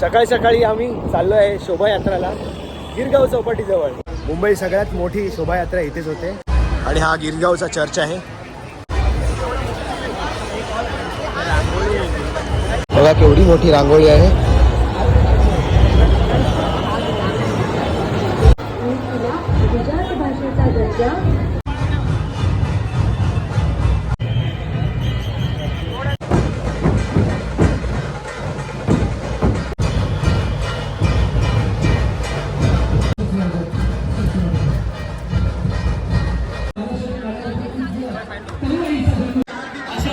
सकाळी सकाळी आम्ही चाललो आहे शोभायात्राला गिरगाव चौपाटीजवळ. मुंबई सगळ्यात मोठी शोभायात्रा इथेच होते. आणि हा गिरगावचा चर्च आहे. बघा केवढी मोठी रांगोळी आहे. भाषेचा दर्जा